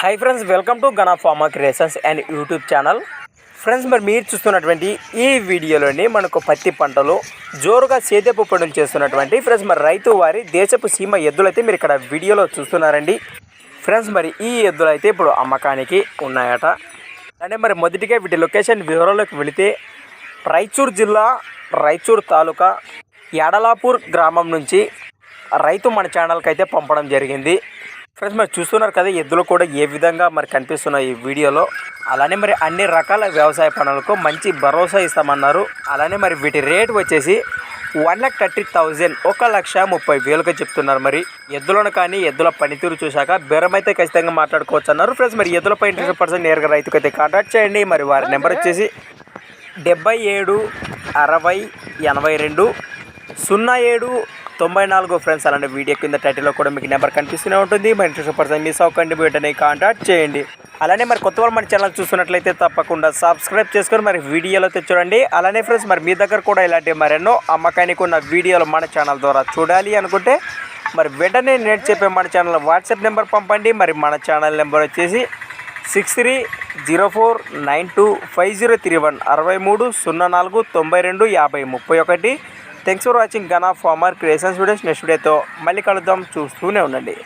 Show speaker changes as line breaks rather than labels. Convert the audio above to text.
Hi friends welcome to Gana farmer creations and YouTube channel friends మరి మీరు చూస్తున్నటువంటి ఈ వీడియోలోని మనకు పత్తి పంటలు జోరుగా సేద్యపు పనులు చేస్తున్నటువంటి ఫ్రెండ్స్ మరి రైతు వారి దేశపు సీమ ఎద్దులైతే మీరు ఇక్కడ వీడియోలో చూస్తున్నారండి. ఫ్రెండ్స్ మరి ఈ ఎద్దులు అయితే ఇప్పుడు అమ్మకానికి ఉన్నాయట. అంటే మరి మొదటిగా వీటి లొకేషన్ వివరాల్లోకి వెళితే రాయచూర్ జిల్లా రాయచూర్ తాలూకా యాడలాపూర్ గ్రామం నుంచి రైతు మన ఛానల్కి అయితే పంపడం జరిగింది. ఫ్రెండ్స్ మరి చూస్తున్నారు కదా ఎద్దులు కూడా ఏ విధంగా మరి కనిపిస్తున్నాయి ఈ వీడియోలో. అలానే మరి అన్ని రకాల వ్యవసాయ పనులకు మంచి భరోసా ఇస్తామన్నారు. అలానే మరి వీటి రేట్ వచ్చేసి వన్ లాక్ థర్టీ థౌజండ్ ఒక లక్ష ముప్పై వేలుగా చెప్తున్నారు మరి. ఎద్దులను కానీ ఎద్దుల పనితీరు చూశాక బెరం అయితే ఖచ్చితంగా మాట్లాడుకోవచ్చు అన్నారు ఫ్రెండ్స్ మరి ఎద్దులపై ఇంట్రెస్ట్ పర్సెంట్ నేరుగా రైతుకు అయితే కాంటాక్ట్ చేయండి. మరి వారి నెంబర్ వచ్చేసి డెబ్బై ఏడు అరవై ఎనభై రెండు సున్నా ఏడు తొంభై నాలుగు ఫ్రెండ్స్ అలాంటి వీడియో కింద టైటిల్లో కూడా మీకు నెంబర్ కనిపిస్తూనే ఉంటుంది. మరి ఇంట్రెస్ట్ పర్సన్ మిస్ అవ్వకండి వెంటనే కాంటాక్ట్ చేయండి. అలానే మరి కొత్త వాళ్ళు మన ఛానల్ చూస్తున్నట్లయితే తప్పకుండా సబ్స్క్రైబ్ చేసుకొని మరి వీడియోలో తెచ్చుకోండి చూడండి. అలానే ఫ్రెండ్స్ మరి మీ దగ్గర కూడా ఇలాంటి మరెన్నో అమ్మకానికి ఉన్న వీడియోలు మన ఛానల్ ద్వారా చూడాలి అనుకుంటే మరి వెంటనే నేను చెప్పే మన ఛానల్ వాట్సాప్ నెంబర్ పంపండి. మరి మన ఛానల్ నెంబర్ వచ్చేసి six three zero four nine two five zero three one అరవై మూడు సున్నా నాలుగు తొంభై రెండు యాభై ముప్పై ఒకటి thanks for watching Gana farmer creations videos next వీడియోతో మళ్ళీ కలుద్దాం. చూస్తూనే ఉండండి.